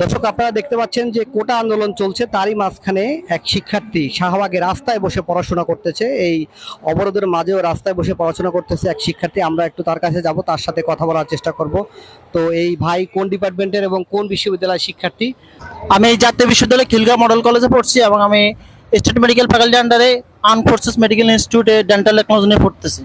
দর্শক, আপনারা দেখতে পাচ্ছেন যে কোটা আন্দোলন চলছে, তারই মাঝখানে এক শিক্ষার্থী শাহবাগে রাস্তায় বসে পড়াশোনা করতেছে। এই অবরোধের মাঝেও রাস্তায় বসে পড়াশোনা করতেছে এক শিক্ষার্থী। আমরা একটু তার কাছে যাব, তার সাথে কথা বলার চেষ্টা করব। তো এই ভাই কোন ডিপার্টমেন্টের এবং কোন বিশ্ববিদ্যালয়ের শিক্ষার্থী? আমি এই জাতীয় বিশ্ববিদ্যালয় খিলগাঁও মডেল কলেজে পড়ছি এবং আমি স্টেট মেডিকেল ফ্যাকাল্টি আন্ডারে আর্ম ফোর্সেস মেডিকেল ইনস্টিটিউটে ডেন্টাল টেকনোলজি নিয়ে পড়তেছি।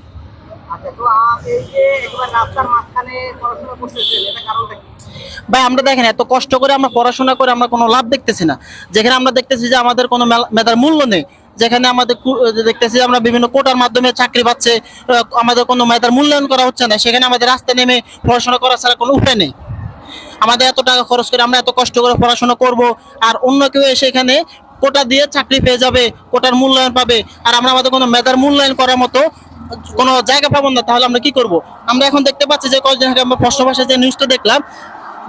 ভাই, আমরা দেখেন, এত কষ্ট করে আমরা পড়াশোনা করে আমরা কোনো লাভ দেখতেছি না। যেখানে আমরা দেখতেছি যে আমাদের কোনো মেধার মূল্য নেই, যেখানে আমাদের দেখতেছি আমরা বিভিন্ন কোটার মাধ্যমে চাকরি পাচ্ছে আমাদের কোনো মেধার মূল্যায়ন করা হচ্ছে না, সেখানে আমাদের রাস্তায় নেমে পড়াশোনা করা ছাড়া কোনো উপায় নেই। আমাদের এত টাকা খরচ করে আমরা এত কষ্ট করে পড়াশোনা করব, আর অন্য কেউ এসে এখানে কোটা দিয়ে চাকরি পেয়ে যাবে, কোটার মূল্যায়ন পাবে, আর আমরা আমাদের কোনো মেধার মূল্যায়ন করার মতো কোনো জায়গা পাবো না, তাহলে আমরা কি করব? আমরা এখন দেখতে পাচ্ছি যে কয়েকদিন আগে আমরা প্রশ্ন ভাষায় যে নিউজটা দেখলাম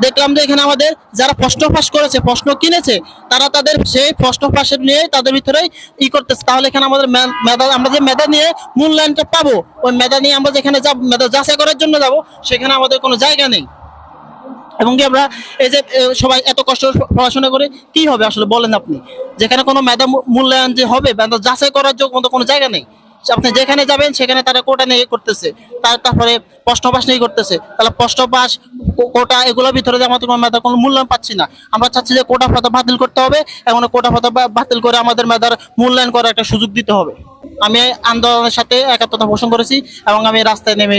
দেখলাম যে এখানে আমাদের যারা প্রশ্ন ফাঁস করেছে, প্রশ্ন কিনেছে, তারা তাদের সেই প্রশ্ন ফাঁসের নিয়ে তাদের ভিতরেই ই করতেছে। তাহলে এখানে আমাদের মেধা, আমরা যে মেধা নিয়ে মূল্যায়নটা পাবো, ওই মেধা নিয়ে আমরা যেখানে যাব, মেধা যাচাই করার জন্য যাব, সেখানে আমাদের কোনো জায়গা নেই। এবং কি আমরা এই যে সবাই এত কষ্ট পড়াশোনা করে, কি হবে আসলে বলেন আপনি? যেখানে কোনো মেধা মূল্যায়ন যে হবে, মেধা যাচাই করার মতো কোনো জায়গা নেই। আপনি যেখানে যাবেন, সেখানে তারা কোটা নিয়ে করতেছে। তার তারপরে প্রশ্নবাস নিয়ে করতেছে। তাহলে প্রশ্নবাস কোটা এগুলোর ভিতরে যে আমাদের মেধার কোনো মূল্যায়ন পাচ্ছি না। আমরা চাচ্ছি যে কোটা ফাতা বাতিল করতে হবে এবং কোটা ফাতা বাতিল করে আমাদের মেধার মূল্যায়ন করার একটা সুযোগ দিতে হবে। আমি আন্দোলনের সাথে একাত্মতা পোষণ করেছি এবং আমি রাস্তায় নেমে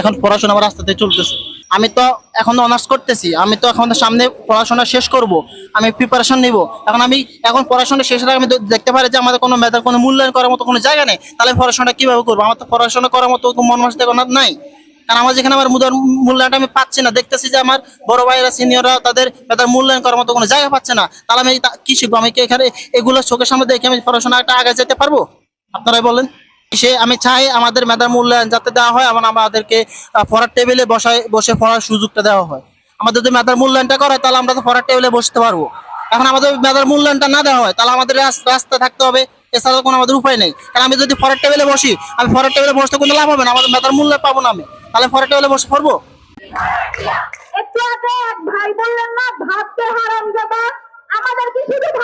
এখন পড়াশোনা আমার রাস্তাতে চলতেছে। আমি তো এখন অনার্স করতেছি, আমি তো এখন সামনে পড়াশোনা শেষ করব, আমি প্রিপারেশন নিব। এখন আমি এখন পড়াশোনা শেষ আমি দেখতে পারি যে আমাদের কোনো মেধার কোনো মূল্যায়ন করার মতো কোনো জায়গা নেই। তাহলে পড়াশোনা কীভাবে করব? আমার তো পড়াশোনা করার মতো মন মানসিকতা কোনো নাই। কারণ আমার যেখানে আমার মুদার মূল্যায়নটা আমি পাচ্ছি না, দেখতেছি যে আমার বড় ভাইয়েরা সিনিয়ররা তাদের তাদের মূল্যায়ন করার মতো কোনো জায়গা পাচ্ছে না। তাহলে আমি কি শিখব? আমি কি এখানে এগুলো চোখের সামনে দেখে আমি পড়াশোনাটা আগে যেতে পারব? আপনারাই বলেন। সে আমি চাই আমাদের মেধার মূল্যায়ন যাতে দেওয়া হয় এবং আমাদেরকে পড়ার টেবিলে বসায়, বসে পড়ার সুযোগটা দেওয়া হয়। আমাদের যদি মেধার মূল্যায়নটা করে তাহলে আমরা তো পড়ার টেবিলে বসতে পারব। এখন আমাদের মেধার মূল্যায়নটা না দেওয়া হয়, তাহলে আমাদের রাস- রাস্তা থাকতে হবে। এছাড়া কোনো আমাদের উপায় নেই। কারণ আমি যদি পরের টেবিলে বসি, আমি পরের টেবিলে বসতে কোনো লাভ হবে না, আমাদের মেধার মূল্য পাবো না আমি। তাহলে পরের টেবিলে বসে পড়ব? ভাই বললেন না, ভাবতে হারাম যাবা আমাদের কি শুধু